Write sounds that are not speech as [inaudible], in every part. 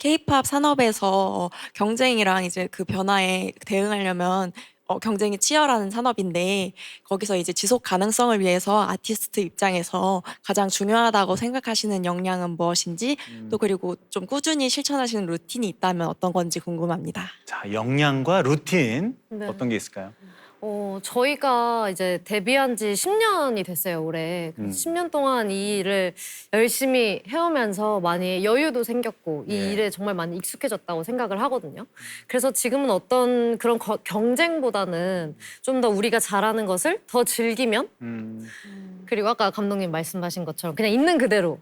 K-팝 산업에서 경쟁이랑 이제 그 변화에 대응하려면 어, 경쟁이 치열한 산업인데 거기서 이제 지속 가능성을 위해서 아티스트 입장에서 가장 중요하다고 생각하시는 역량은 무엇인지 또 그리고 좀 꾸준히 실천하시는 루틴이 있다면 어떤 건지 궁금합니다. 자, 역량과 루틴 네. 어떤 게 있을까요? 어, 저희가 이제 데뷔한 지 10년이 됐어요, 올해. 음. 10년 동안 이 일을 열심히 해오면서 많이 여유도 생겼고 이 예. 일에 정말 많이 익숙해졌다고 생각을 하거든요. 그래서 지금은 어떤 그런 거- 경쟁보다는 좀 더 우리가 잘하는 것을 더 즐기면 음, 그리고 아까 감독님 말씀하신 것처럼 그냥 있는 그대로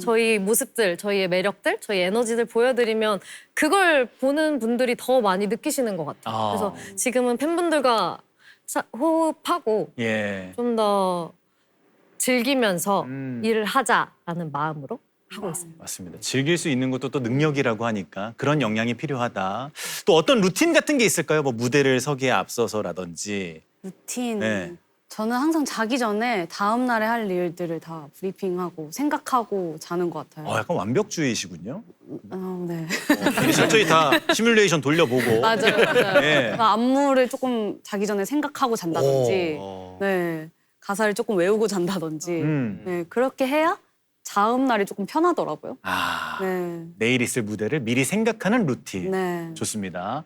저희 모습들, 저희의 매력들, 저희 에너지들 보여드리면 그걸 보는 분들이 더 많이 느끼시는 것 같아요. 아. 그래서 지금은 팬분들과 사- 호흡하고 예. 좀 더 즐기면서 음. 일을 하자라는 마음으로 하고 있어요. 맞습니다. 즐길 수 있는 것도 또 능력이라고 하니까 그런 역량이 필요하다. 또 어떤 루틴 같은 게 있을까요? 뭐 무대를 서기에 앞서서라든지. 루틴. 네. 저는 항상 자기 전에 다음 날에 할 일들을 다 브리핑하고 생각하고 자는 것 같아요. 어, 약간 완벽주의시군요. 아, 네. 어, 철저히 다 시뮬레이션 돌려보고. [laughs] 맞아요, 맞아요. 예. 그러니까 안무를 조금 자기 전에 생각하고 잔다든지, 오. 네 가사를 조금 외우고 잔다든지, 음. 네 그렇게 해야 다음 날이 조금 편하더라고요. 아, 네, 내일 있을 무대를 미리 생각하는 루틴. 네. 좋습니다.